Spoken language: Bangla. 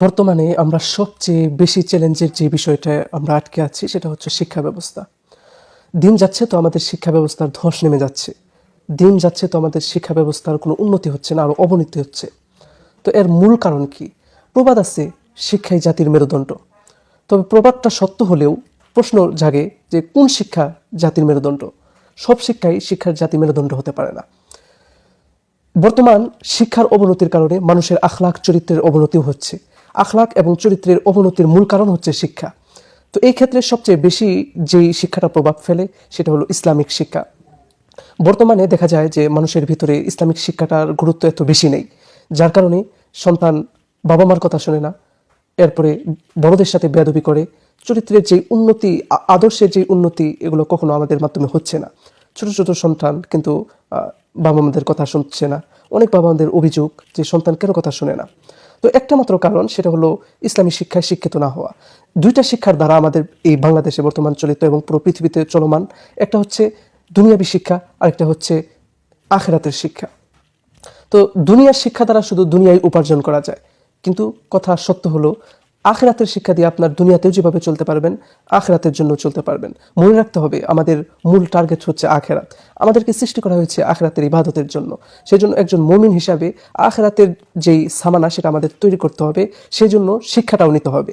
বর্তমানে আমরা সবচেয়ে বেশি চ্যালেঞ্জের যে বিষয়টা আমরা আটকে আছি, সেটা হচ্ছে শিক্ষা ব্যবস্থা। দিন যাচ্ছে তো আমাদের শিক্ষা ব্যবস্থার ধস নেমে যাচ্ছে। দিন যাচ্ছে তো আমাদের শিক্ষা ব্যবস্থার কোনো উন্নতি হচ্ছে না আরও অবনতি হচ্ছে। তো এর মূল কারণ কি? প্রবাদ আছে, শিক্ষাই জাতির মেরুদণ্ড। তবে প্রবাদটা সত্য হলেও প্রশ্ন জাগে যে কোন শিক্ষা জাতির মেরুদণ্ড? সব শিক্ষাই শিক্ষার জাতি মেরুদণ্ড হতে পারে না। বর্তমান শিক্ষার অবনতির কারণে মানুষের আখলাখ চরিত্রের অবনতিও হচ্ছে। আখলাক এবং চরিত্রের অবনতির মূল কারণ হচ্ছে শিক্ষা। তো এই ক্ষেত্রে সবচেয়ে বেশি যেই শিক্ষাটা প্রভাব ফেলে, সেটা হলো ইসলামিক শিক্ষা। বর্তমানে দেখা যায় যে মানুষের ভিতরে ইসলামিক শিক্ষাটার গুরুত্ব এত বেশি নেই। যার কারণে সন্তান বাবা মার কথা শোনে না, এরপরে বড়দের সাথে বেয়াদবি করে, চরিত্রের যে উন্নতি আদর্শের যে উন্নতি, এগুলো কখনো আমাদের মাধ্যমে হচ্ছে না। ছোট ছোট সন্তান কিন্তু বাবা মাদের কথা শুনছে না। অনেক বাবা মাদের অভিযোগ যে সন্তান কেন কথা শুনে না? তো একটা মাত্র কারণ, সেটা হলো ইসলামী শিক্ষায় শিক্ষিত না হওয়া। দুইটা শিক্ষার দ্বারা আমাদের এই বাংলাদেশে বর্তমান চলিত এবং পুরো পৃথিবীতে চলমান, একটা হচ্ছে দুনিয়াবী শিক্ষা, আরেকটা হচ্ছে আখেরাতের শিক্ষা। তো দুনিয়ার শিক্ষা দ্বারা শুধু দুনিয়ায় উপার্জন করা যায়, কিন্তু কথা সত্য হলো আখেরাতের শিক্ষা দিয়ে আপনার দুনিয়াতেও যেভাবে চলতে পারবেন, আখরাতের জন্য চলতে পারবেন। মনে রাখতে হবে, আমাদের মূল টার্গেট হচ্ছে আখেরাত। আমাদেরকে সৃষ্টি করা হয়েছে আখরাতের ইবাদতের জন্য। সেজন্য একজন মমিন হিসাবে আখরাতের যেই সামানা, সেটা আমাদের তৈরি করতে হবে। সেজন্য শিক্ষাটাও নিতে হবে।